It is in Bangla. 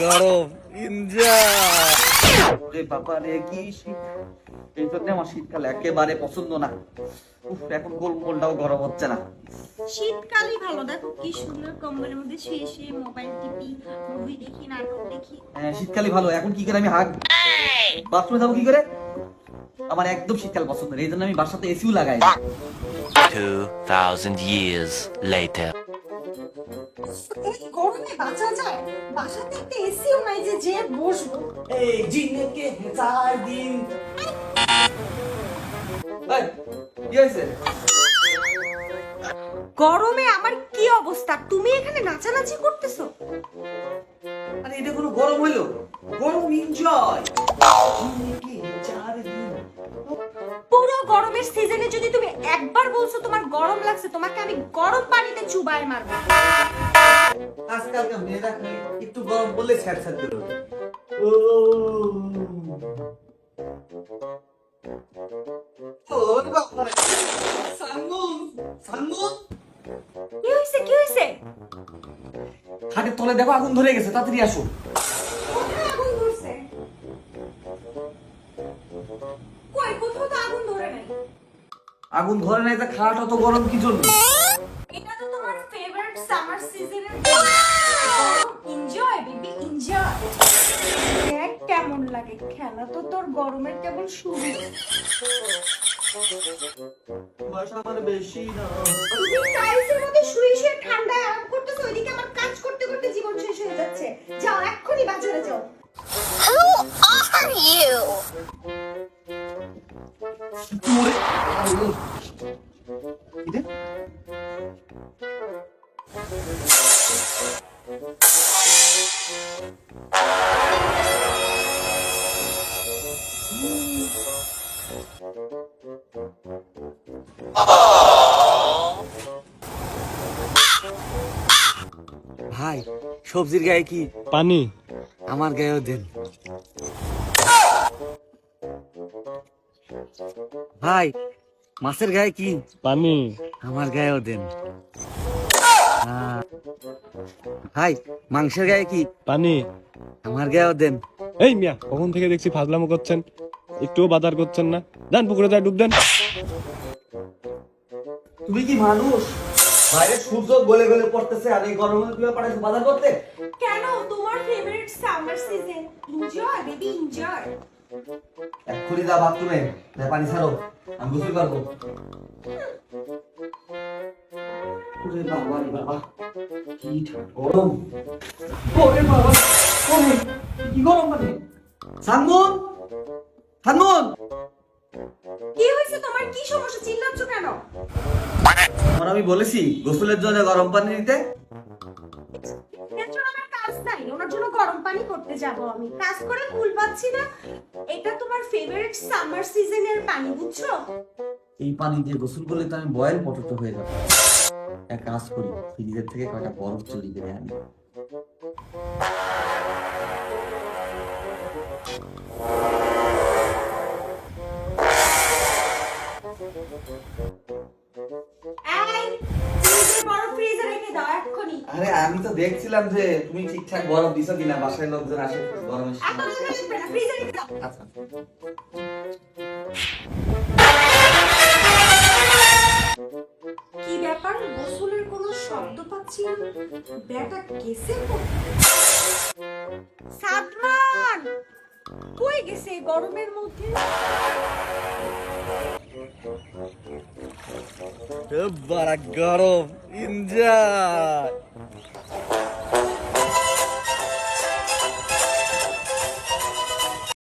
গরম কি শীত। এই জন্য আমার শীতকাল একেবারে পছন্দ না। এখন গোলমোলটাও গরম হচ্ছে না। শীতকালই ভালো দেখো কি সুন্দর কম্বলের মধ্যে শুয়ে শুয়ে মোবাইল টিপি মুভি দেখি নাটক দেখি। হ্যাঁ, শীতকালই ভালো এখন কি করে আমি হাগ? বাথরুমে যাব কি করে? আমার একদম শীতকাল পছন্দ এই জন্য আমি বাসাতে এসিও লাগাই না। 2,000 years later. বাঁচা যায় বাসাতে একটা এসিও নাই যে যে বসবো। এই জিনেকে চার দিন। কি হয়েছে? গরমে আমার কি অবস্থা? তুমি এখানে নাচানাচি করতেছো? আরে এটা কোনো গরম হইল গরম এনজয় চার দিন। পুরো গরমের সিজনে যদি তুমি একবার বলছো তোমার গরম লাগছে তোমাকে আমি গরম পানিতে চুবায় মারবো। আজকালকার মেয়েরা একটু গরম বললে ছ্যাট করে ওঠে। ও। খাটের তলে দেখো আগুন ধরে গেছে তাড়াতাড়ি আসো। আগুন ধরে নাই। তা খাট অত গরম কি জন্য? এটা তো তোমার ফেভারিট সামার সিজনের এনজয় বেবি এনজয় দেখ কেমন লাগে খেলা তো তোর গরমের কেবল শুরু। বয়স আমার বেশি না। তুমি টাইলসের মধ্যে শুয়ে শুয়ে ঠান্ডায় আরাম করতেছো ওইদিকে আমার কাজ করতে করতে জীবন শেষ হয়ে যাচ্ছে। যাও এক্ষুনি বাজারে যাও। ভাই সবজির গায়ে কি? পানি। আমার গায়েও দেন। ভাই মাছের গায়ে কি? পানি। আমার গায়েও দেন। ভাই মাংসের গায়ে কি? পানি। আমার গায়েও দেন। এই মিয়া কখন থেকে দেখছি ফাজলামো করছেন? একটুও বাজার করছেন না। যান পুকুরে যায় ডুব দেন। তুমি কি মানুষ? বাইরে সূর্য গলে গলে পড়তেছে আর এই গরমে তুমি পাঠাইছো বাজার করতে? কেন? তোমার favourite summer season enjoy baby enjoy এক্ষুনি যা বাথরুমে যা পানি ছাড়ো আমি গোসল করব। ওরে বাবা রে বাবা কি গরম। ওরে বাবা কি গরম মানে? সানমুন? কি হয়েছে তোমার? কি সমস্যা? চিল্লাচ্ছ কেন? তোমার আমি বলেছি গোসলের জন্য গরম পানি নিতে কাজ নাই ওনার জন্য গরম পানি করতে যাব আমি। কাজ করে ফুল পাচ্ছি না। এটা তোমার ফেভারিট সামার সিজনের পানি বুঝছ? এই পানি দিয়ে গোসল করলে তো আমি বয়েল পটেটো হয়ে যাব। এক কাজ করি ফ্রিজের থেকে কয়টা বরফ চুরি করে আনি আরে আমি তো দেখছিলাম যে তুমি ঠিকঠাক বরফ দিছো কিনা বাসায় লোকজন আসে দাও আচ্ছা। কি ব্যাপার? গোসলের কোনো শব্দ পাচ্ছি না। ব্যাটা কেসে সাদমান! কই গেছে গরমের মধ্যে? বারা গরম এনজয়